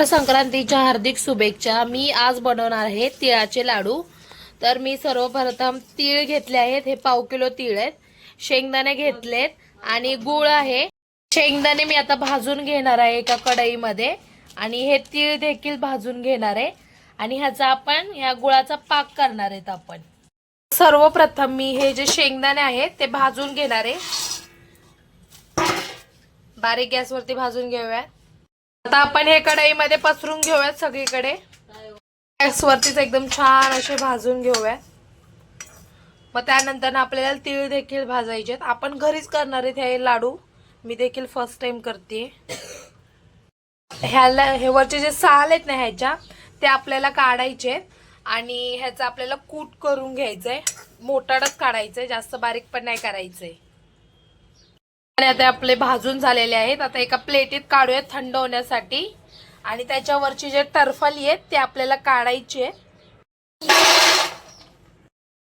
मकर संक्रांतीच्या हार्दिक शुभेच्छा. मी आज बनवणार आहे तिळाचे लाडू. तर मी सर्वप्रथम तीळ घेतले आहेत. हे पाव किलो तीळ आहेत. शेंगदाणे घेतलेत आणि गुळ आहे. शेंगदाणे मी आता भाजून घेणार आहे एका कढईमध्ये. आणि हे तीळ देखील भाजून घेणार आहे. आणि ह्याचा आपण ह्या गुळाचा पाक करणार आहेत आपण. सर्वप्रथम मी हे जे शेंगदाणे आहेत ते भाजून घेणार आहे. बारीक गॅसवरती भाजून घेऊयात. आता आपण हे कढईमध्ये पसरून घेऊयात सगळीकडे. गॅसवरतीच एकदम छान असे भाजून घेऊयात मग त्यानंतर आपल्याला तीळ देखील भाजायचे आपण घरीच करणार आहेत हे लाडू. मी देखील फर्स्ट टाइम करते ह्याला हे वरचे जे साल आहेत ना ह्याच्या ते आपल्याला काढायचे आणि ह्याचा आपल्याला कूट करून घ्यायचंय. मोठाडच काढायचंय. जास्त बारीक पण नाही करायचंय. आणि आता आपले भाजून झालेले आहेत. आता एका प्लेटीत काढूयात थंड होण्यासाठी. आणि त्याच्यावरची जे टरफली आहेत ते आपल्याला काढायचे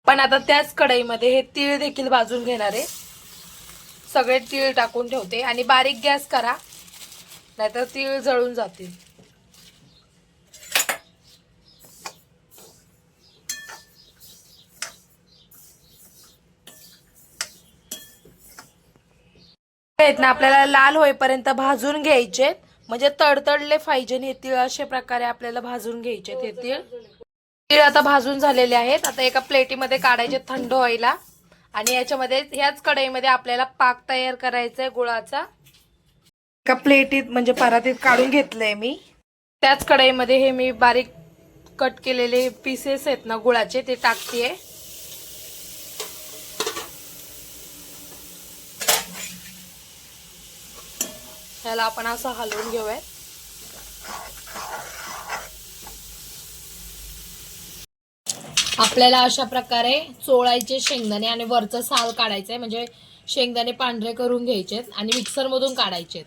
पण आता त्याच कढईमध्ये हे तीळ देखील भाजून घेणार आहे. सगळे तीळ टाकून ठेवते. आणि बारीक गॅस करा नाहीतर तीळ जळून जातील. आहेत ना आपल्याला लाल होईपर्यंत भाजून घ्यायचे. म्हणजे तडतडले पाहिजे हे तीळ अशा प्रकारे आपल्याला भाजून घ्यायचे हे तीळ तीळ आता भाजून झालेले आहेत. आता एका प्लेटीमध्ये काढायचे थंड व्हायला. आणि याच्यामध्ये ह्याच कढईमध्ये आपल्याला पाक तयार करायचा आहे गुळाचा. एका प्लेटीत म्हणजे परातीत काढून घेतलंय मी. त्याच कढईमध्ये हे मी बारीक कट केलेले पीसेस आहेत ना गुळाचे ते टाकतेय. ह्याला आपण असं हलवून घेऊया आपल्याला अशा प्रकारे चोळायचे शेंगदाणे आणि वरचं साल काढायचं आहे म्हणजे शेंगदाणे पांढरे करून घ्यायचे आणि मिक्सरमधून काढायचे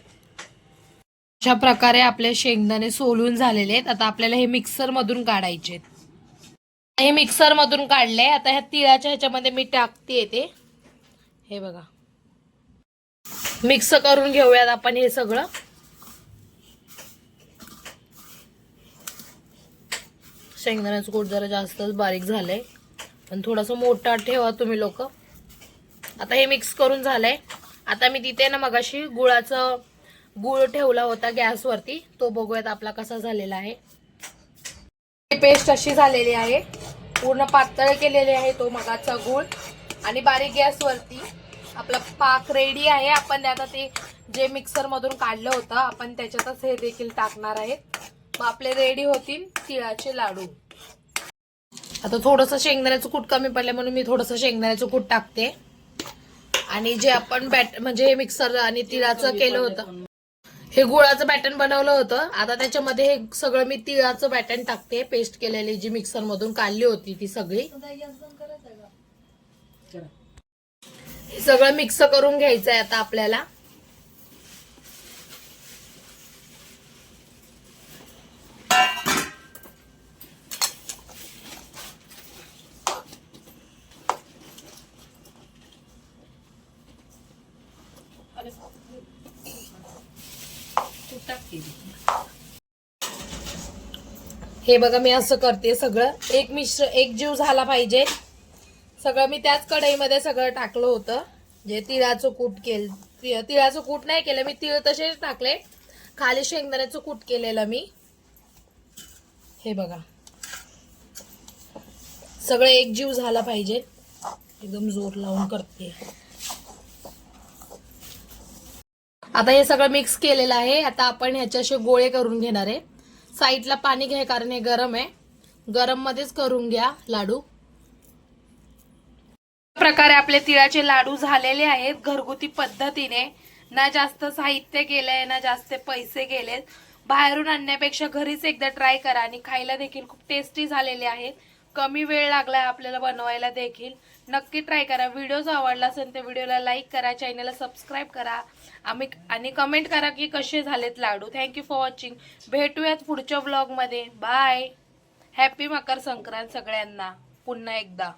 अशा प्रकारे आपले शेंगदाणे सोलून झालेले आहेत. आता आपल्याला हे मिक्सरमधून काढायचे हे मिक्सरमधून काढले आता ह्या तिळाच्या ह्याच्यामध्ये मी टाकते ते. हे बघा. मिक्स करून घेऊयात आपण हे सगळं. शेंगदाण्याचं कूट जरा जास्तच बारीक झालंय. पण थोडंसं मोठा ठेवा तुम्ही लोक. आता हे मिक्स करून झालंय. आता मी तिथे ना मगाशी गुळाचं गुळ ठेवला होता गॅसवरती. तो बघूयात आपला कसा झालेला आहे. पेस्ट अशी झालेली आहे. पूर्ण पातळ केलेली आहे तो मगाचा गुळ. आणि बारीक गॅसवरती आपला पाक रेडी आहे. आपण आता ते जे मिक्सर मधून काढलं होतं आपण त्याच्यातच हे देखील टाकणार आहेत मग आपले रेडी होतील तिळाचे लाडू. आता थोडंसं शेंगदाण्याचं कूट कमी पडलं म्हणून मी थोडंसं शेंगदाण्याचं कूट टाकते. आणि जे आपण बॅट म्हणजे हे मिक्सर आणि तिळाचं केलं होतं. हे गुळाचं बॅटन बनवलं होतं. आता त्याच्यामध्ये हे सगळं मी तिळाचं बॅटन टाकते. पेस्ट केलेली जी मिक्सर मधून काढली होती ती सगळी. सगळं मिक्स करून घ्यायचं आहे आता आपल्याला. हे बघा मी असं करते सगळं. एक मिश्र एक जीव झाला पाहिजे. सगळं मी त्याच कढईमध्ये सगळं टाकलं होतं. जे तिळाचं कूट केलं तिळाचं कूट नाही केलं मी तिळ तसेच टाकले. खाली शेंगदाण्याचं कूट केलेलं मी. हे बघा. सगळं एक जीव झाला पाहिजे. एकदम जोर लावून करते. आता हे सगळं मिक्स केलेलं आहे. आता आपण ह्याच्याशी गोळे करून घेणार आहे. साईडला पाणी घ्या कारण हे गरम आहे. गरममध्येच करून घ्या लाडू. प्रकारे आपले तिळाचे लाडू झालेले आहेत. घरगुती पद्धतीने. ना जास्त साहित्य गेलंय ना जास्त पैसे गेलेत. बाहेरून आणण्यापेक्षा घरीच एकदा ट्राय करा आणि खायला देखील खूप टेस्टी झालेले आहेत. कमी वेळ लागलाय आपल्याला बनवायला देखील. नक्की ट्राय करा. व्हिडिओ जर आवडला असेल तर व्हिडिओला लाईक करा चॅनलला सबस्क्राईब करा. आम्ही आणि कमेंट करा की कसे झालेत लाडू. थँक्यू फॉर वॉचिंग भेटूयात पुढच्या ब्लॉगमध्ये बाय हॅपी मकर संक्रांत सगळ्यांना. पुन्हा एकदा.